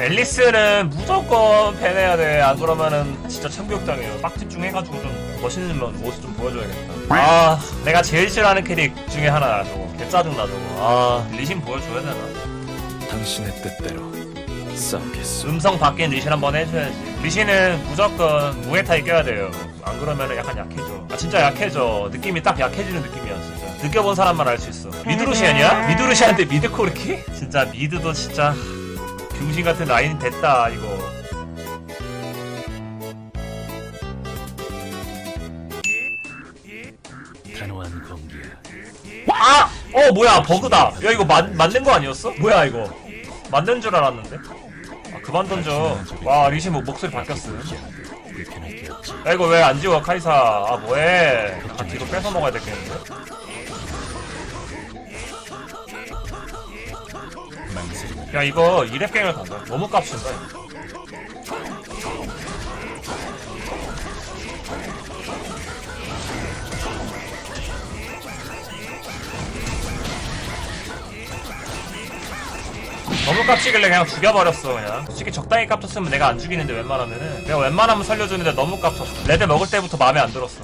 앨리스는 무조건 팬해야 돼. 안 그러면은 진짜 참교육당해요. 빡 집중 해가지고 좀 멋있는 모습 좀 보여줘야겠다. 아, 내가 제일 싫어하는 캐릭 중에 하나야, 저거. 개 짜증나, 저거. 아, 리신 보여줘야 되나? 당신의 뜻대로 싸우겠소. 음성 바뀐 리신 한번 해줘야지. 리신은 무조건 무에타이 껴야 돼요. 안 그러면은 약간 약해져. 아, 진짜 약해져. 느낌이 딱 약해지는 느낌이야, 진짜. 느껴본 사람만 알 수 있어. 미드루시안이야? 미드루시안인데 미드 코르키? 진짜 미드도 진짜 병신 같은 라인 됐다, 이거. 단호한 공기야. 아! 어 뭐야 버그다 야 이거 맞, 맞는 거 아니었어? 뭐야 이거 맞는 줄 알았는데 아 그만 던져 와 리신 뭐 목소리 바뀌었어. 야 이거 왜 안 지워 카이사 아 뭐해 아 뒤로 뺏어 먹어야 되겠는데 야 이거 2렙 게임을 간다. 너무 값진다. 이거. 너무 깝치길래 그냥 죽여버렸어 그냥. 솔직히 적당히 깝쳤으면 내가 안 죽이는데 웬만하면은. 내가 웬만하면 살려주는데 너무 깝쳤어. 레드 먹을 때부터 마음에 안 들었어.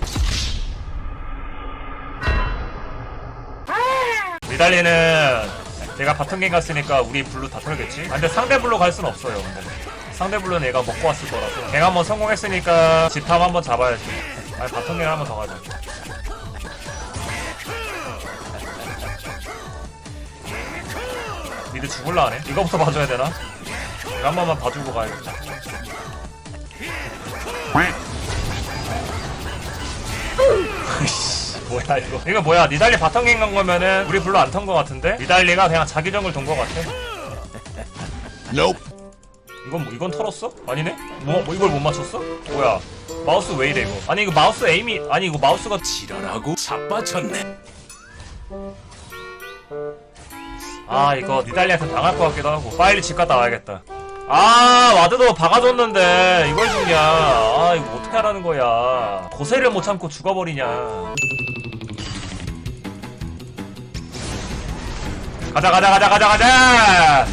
미달리는 내가 바텀갱 갔으니까 우리 블루 다 털겠지? 아, 근데 상대 블루 갈 순 없어요 근데. 상대 블루는 얘가 먹고 왔을 거라서. 갱 한번 성공했으니까 집탐 한번 잡아야지. 아니 바텀갱 한번 더 가자. 미드 죽을라 하네? 이거부터 봐줘야 되나? 이거 한 번만 봐주고 가야겠다 뭐야 이거 이거 뭐야 니달리 바텀 갱 간 거면은 우리 블루 안턴 거 같은데? 니달리가 그냥 자기 정글 돈거 같아 Nope. 이건 뭐 이건 털었어? 아니네? 뭐, 뭐 이걸 못 맞췄어? 뭐야 마우스 왜 이래 이거 아니 이거 마우스 에임이 아니 이거 마우스가 지랄하고 자빠졌네. 아 이거 니달리한테 당할 것 같기도 하고 빨리 집 갔다 와야겠다 아 와드도 박아줬는데 이걸 죽냐 아 이거 어떻게 하라는 거야 고세를 못 참고 죽어버리냐 가자 가자 가자 가자 가자!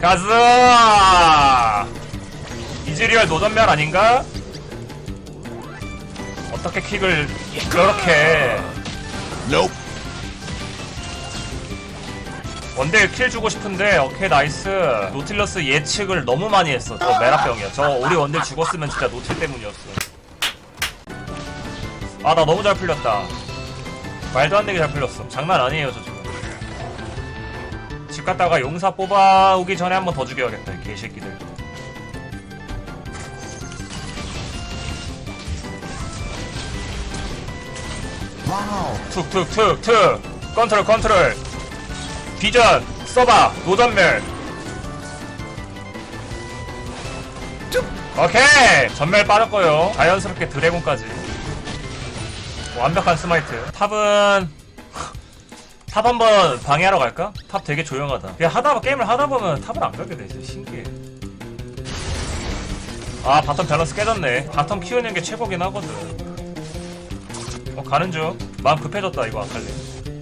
가자! 이즈리얼 노전멸 아닌가? 어떻게 킥을 그렇게 Nope. 원딜 킬 주고 싶은데 오케이 나이스. 노틸러스 예측을 너무 많이 했어. 저 메라병이야. 저 우리 원딜 죽었으면 진짜 노틸 때문이었어. 아 나 너무 잘 풀렸다. 말도 안 되게 잘 풀렸어. 장난 아니에요 저 지금 집 갔다가 용사 뽑아오기 전에 한 번 더 죽여야겠다 이 개새끼들. 툭툭툭툭. 컨트롤 컨트롤. 비전 써봐. 노전멸. 오케이! 전멸 빠졌고요. 자연스럽게 드래곤까지. 완벽한 스마이트. 탑은 탑 한번 방해하러 갈까? 탑 되게 조용하다. 그냥 하다 게임을 하다 보면 탑을 안 가게 되지 신기해. 아 바텀 밸런스 깨졌네. 바텀 키우는 게 최고긴 하거든. 어 가는 중. 마음 급해졌다 이거 아칼리.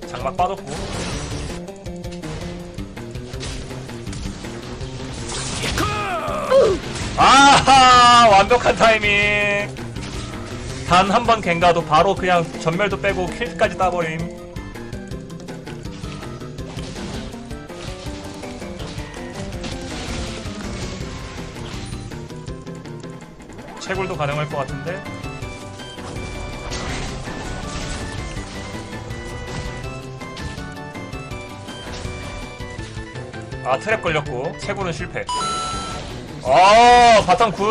장막 빠졌고. 아하 완벽한 타이밍. 단 한 번 갱가도 바로 그냥 전멸도 빼고 킬까지 따버림 채굴도 가능할 것 같은데 아 트랩 걸렸고 채굴은 실패 아 바텀 굿.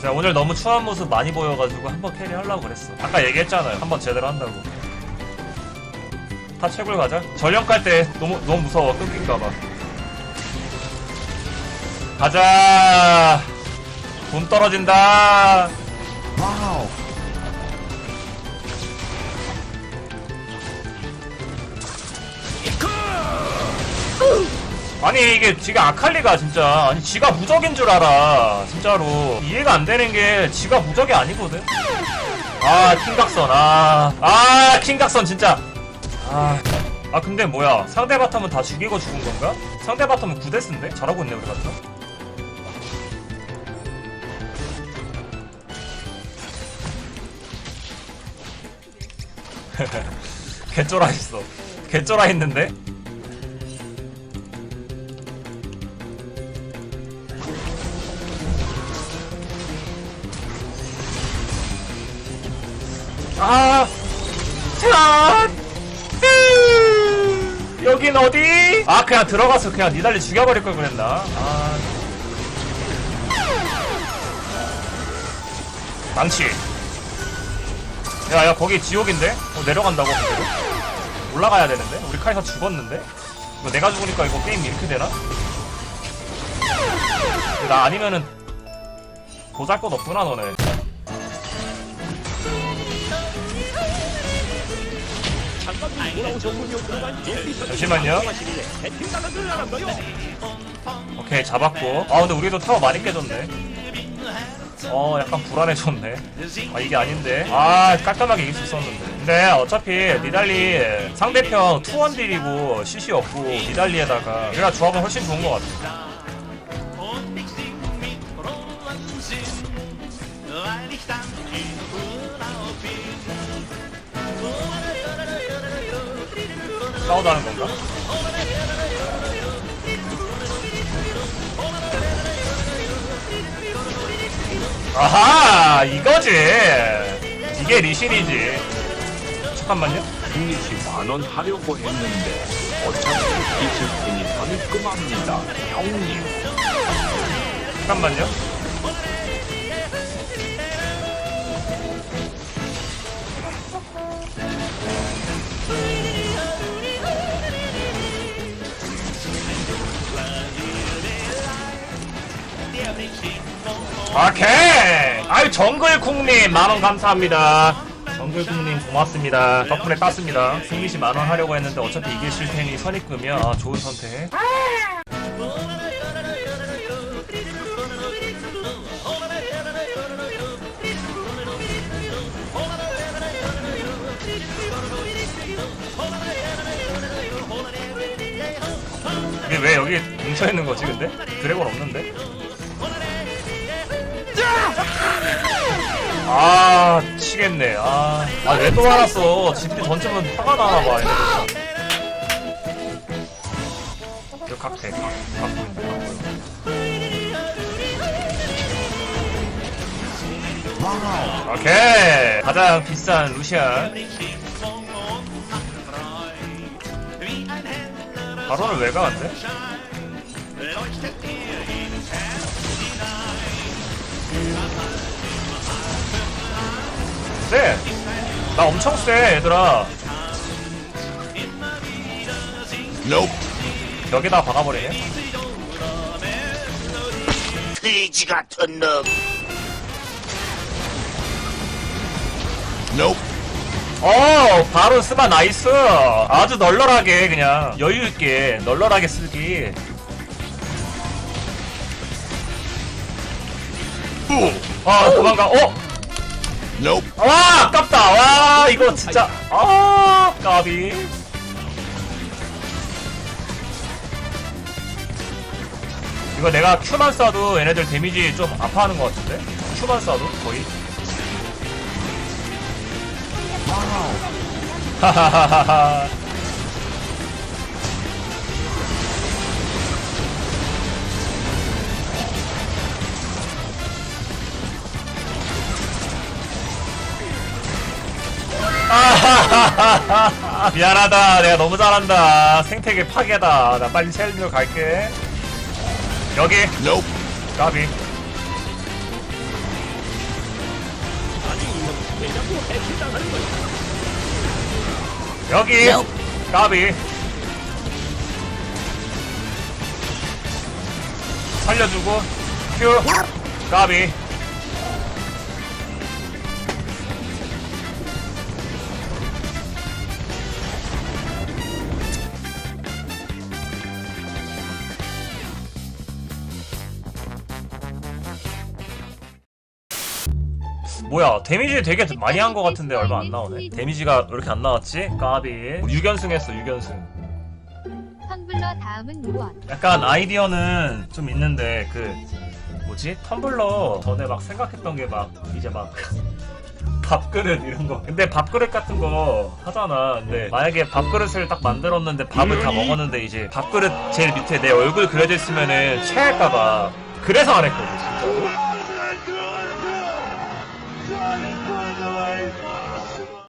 제가 오늘 너무 추한 모습 많이 보여가지고 한번 캐리 하려고 그랬어. 아까 얘기했잖아요. 한번 제대로 한다고. 탑 채굴 가자. 전령 깔 때 너무 너무 무서워. 끊긴가봐. 가자. 돈 떨어진다. 아니 이게 지가 아칼리가 진짜. 아니 지가 무적인 줄 알아. 진짜로. 이해가 안 되는 게 지가 무적이 아니거든? 아 킹각선. 아아 킹각선 진짜. 아. 아 근데 뭐야. 상대 바텀은 다 죽이고 죽은 건가? 상대 바텀은 9데스인데? 잘하고 있네 우리 바텀 개쫄아 있어 개쫄아 있는데? 아 짠! 으, 여긴 어디? 아 그냥 들어가서 그냥 니달리 죽여버릴 걸 그랬나? 아 망치 야 야 거기 지옥인데? 어, 내려간다고 그대로? 올라가야 되는데? 우리 카이사 죽었는데? 이거 내가 죽으니까 이거 게임 이렇게 되나? 나 아니면은 보잘 것 없구나 너네 잠시만요. 오케이 잡았고 아 근데 우리도 타워 많이 깨졌네 어 약간 불안해졌네. 아 이게 아닌데. 아 깔끔하게 이길 수 있었는데. 근데 어차피 니달리 상대편 투원 딜이고 CC 없고 니달리에다가 우리가 조합은 훨씬 좋은 것 같아 싸우자는 건가? 아하 이거지. 이게 리신이지. 잠깐만요. 이시 만원 하려고 했는데 어차피 있을 테니 선입금합니다. 형님. 잠깐만요 오케이. 아유 정글쿵님 만원 감사합니다. 정글쿵님 고맙습니다. 덕분에 땄습니다. 승리시 만원 하려고 했는데 어차피 이기실 테니 선입금이야 아, 좋은 선택. 이게 왜 여기 뭉쳐있는 거지 근데? 드래곤 없는데? 아 치겠네. 아아왜 또 말았어. 집이 던지면 화가 나나봐 이거. 각대 각 갖고 있네 오케이. 가장 비싼 루시안. 바로는 왜 가는데? 세! 나 엄청 세 얘들아 Nope. 여기다 박아버리네 돼지 같은 놈. Nope. 어 바로 스바 나이스 아주 널널하게 그냥 여유 있게 널널하게 쓰기 아 도망가 어? Nope. 와 아깝다. 와 이거 진짜. 아 까비. 이거 내가 큐만 쏴도 얘네들 데미지 좀 아파하는 것 같은데? 큐만 쏴도 거의? 하하하하 미안하다. 내가 너무 잘한다. 생태계 파괴다. 나 빨리 셀리로 갈게. 여기. Nope. 까비? 여기. 까비. 살려주고. 큐. 까비 뭐야 데미지 되게 많이 한거 같은데 얼마 안 나오네. 데미지가 왜 이렇게 안 나왔지? 까비. 6연승 했어 6연승. 텀블러 다음은 무엇? 약간 아이디어는 좀 있는데 그 뭐지? 텀블러 전에 막 생각했던 게 막 이제 막 밥그릇 이런 거. 근데 밥그릇 같은 거 하잖아. 근데 만약에 밥그릇을 딱 만들었는데 밥을 다 먹었는데 이제 밥그릇 제일 밑에 내 얼굴 그려져 있으면은 체할까봐. 그래서 안 했거든 진짜로